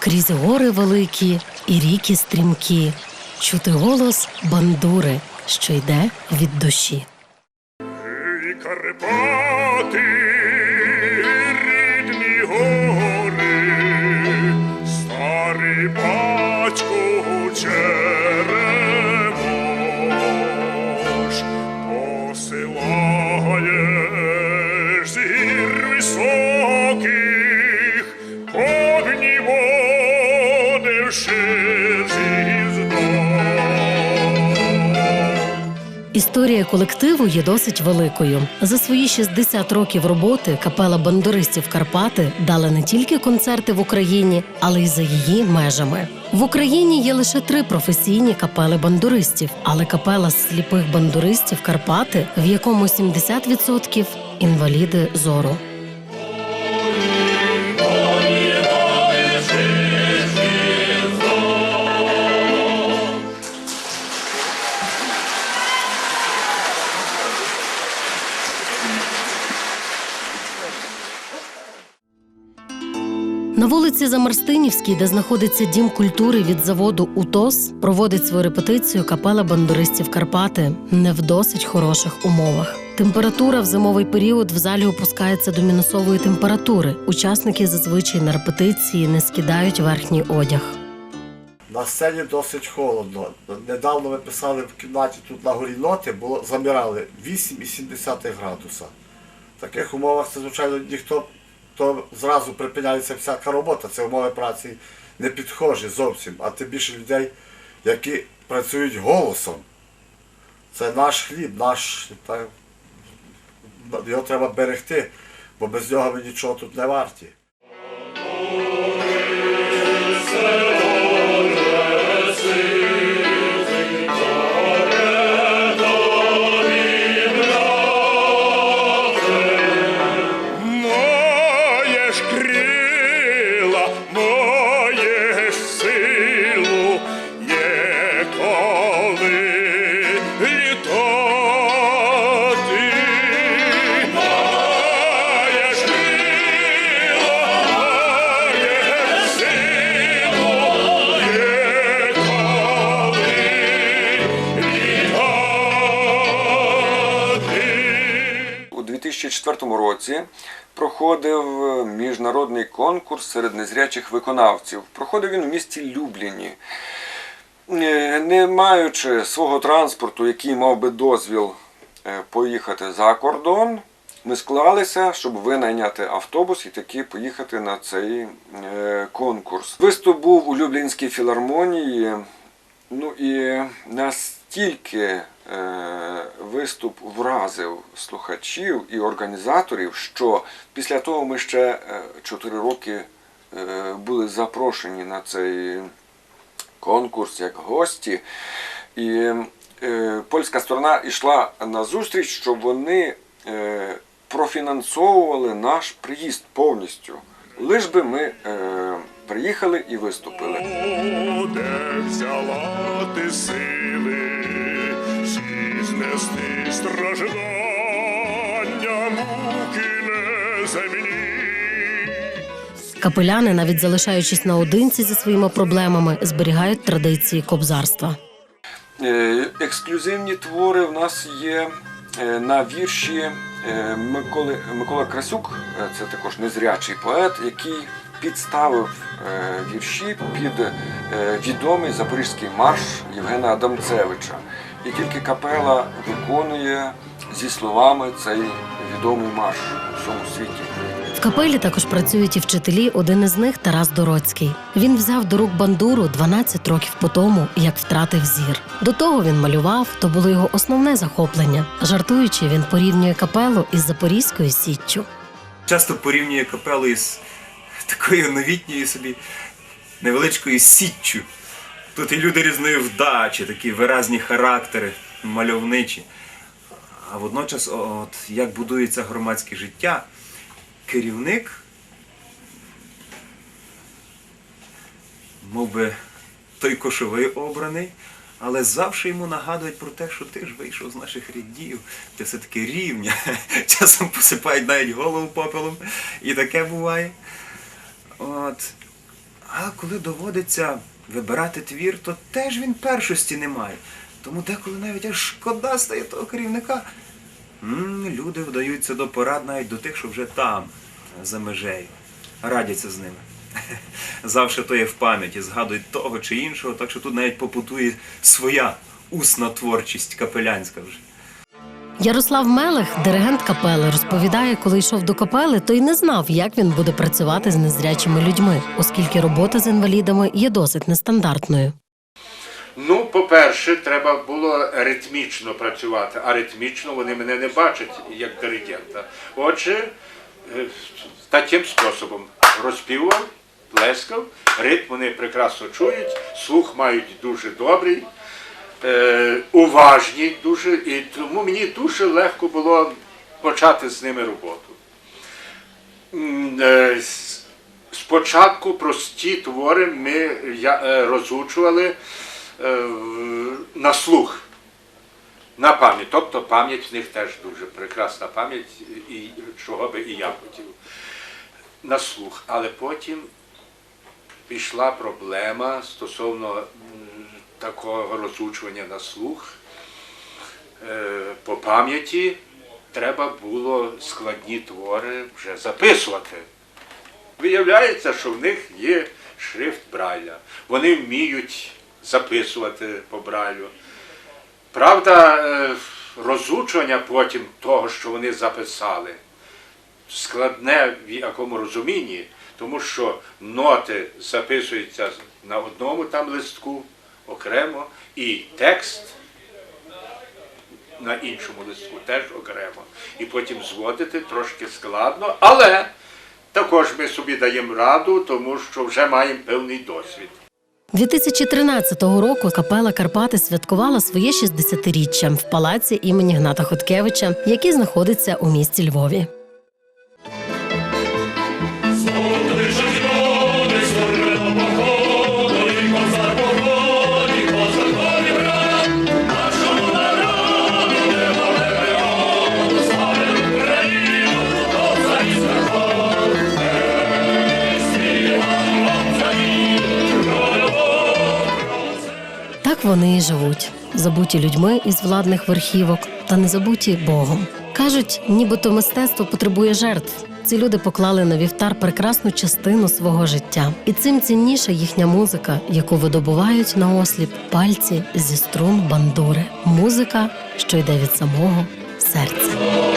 крізь гори великі і ріки стрімкі, чути голос бандури, що йде від душі. Карпати, Історія колективу є досить великою. За свої 60 років роботи капела бандуристів Карпати дала не тільки концерти в Україні, але й за її межами. В Україні є лише три професійні капели бандуристів, але капела сліпих бандуристів Карпати, в якому 70% – інваліди зору. Вулиці Замарстинівській, де знаходиться дім культури від заводу УТОС, проводить свою репетицію капела бандуристів Карпати не в досить хороших умовах. Температура в зимовий період в залі опускається до мінусової температури. Учасники зазвичай на репетиції не скидають верхній одяг. На сцені досить холодно. Недавно ми писали в кімнаті тут на горі ноти, було замірали 8,7 градуса. В таких умовах це, звичайно, ніхто то зразу припиняється всяка робота. Це умови праці не підхожі зовсім, а тим більше людей, які працюють голосом. Це наш хліб, наш так, його треба берегти, бо без нього ми нічого тут не варті. 2004 році проходив міжнародний конкурс серед незрячих виконавців. Проходив він у місті Любліні. Е, Не маючи свого транспорту, який мав би дозвіл е, поїхати за кордон, ми склалися, щоб винайняти автобус і таки поїхати на цей е, конкурс. Виступ був у Люблінській філармонії. Ну і настільки е, виступ вразив слухачів і організаторів, що після того ми ще 4 роки е, були запрошені на цей конкурс як гості. І е, польська сторона йшла на зустріч, щоб вони е, профінансовували наш приїзд повністю. Лиш би ми е, приїхали і виступили. Де взяла ти сили, всі страждання, муки неземні. Капеляни, навіть залишаючись наодинці зі своїми проблемами, зберігають традиції кобзарства. Е, Ексклюзивні твори в нас є е, на вірші е, Миколи, Микола Красюк, це також незрячий поет, який підставив вірші під відомий запорізький марш Євгена Адамцевича. І тільки капела виконує зі словами цей відомий марш у всьому світі. В капелі також працюють і вчителі. Один із них Тарас Дороцький. Він взяв до рук бандуру 12 років по тому, як втратив зір. До того він малював, то було його основне захоплення. Жартуючи, він порівнює капелу із Запорізькою січчю. часто порівнює капелу із такою новітньою собі невеличкою січчю. Тут і люди різної вдачі, такі виразні характери, мальовничі. А водночас, от як будується громадське життя, керівник, мов би, той кошовий обраний, але завжди йому нагадують про те, що ти ж вийшов з наших рядів, ти все-таки рівня. Часом посипають навіть голову попелом, і таке буває. От. А коли доводиться вибирати твір, то теж він першості не має. Тому деколи навіть аж шкода стає того керівника. Люди вдаються до порад навіть до тих, що вже там, за межею. Радяться з ними. Завше то є в пам'яті, згадують того чи іншого, так що тут навіть попутує своя усна творчість капелянська вже. Ярослав Мелех, диригент капели, розповідає, коли йшов до капели, то й не знав, як він буде працювати з незрячими людьми, оскільки робота з інвалідами є досить нестандартною. Ну, по-перше, треба було ритмічно працювати, а ритмічно вони мене не бачать як диригента. Отже, е, таким способом розпівував, плескав, ритм вони прекрасно чують, слух мають дуже добрий, уважні дуже, і тому мені дуже легко було почати з ними роботу. Е, Спочатку прості твори ми е, розучували е, на слух, на пам'ять. Тобто пам'ять в них теж дуже прекрасна пам'ять, і чого би і я хотів. На слух. Але потім пішла проблема стосовно такого розучування на слух. Е, По пам'яті треба було складні твори вже записувати. Виявляється, що в них є шрифт Брайля. Вони вміють записувати по Брайлю. Правда, е, розучування потім того, що вони записали, складне в якому розумінні, тому що ноти записуються на одному там листку окремо, і текст на іншому листку теж окремо. І потім зводити трошки складно, але також ми собі даємо раду, тому що вже маємо певний досвід. 2013 року капела Карпати святкувала своє 60-річчя в палаці імені Гната Хоткевича, який знаходиться у місті Львові. Вони і живуть, забуті людьми із владних верхівок та не забуті Богом. Кажуть, нібито мистецтво потребує жертв. Ці люди поклали на вівтар прекрасну частину свого життя, і цим цінніша їхня музика, яку видобувають на осліп пальці зі струн бандури. Музика, що йде від самого серця.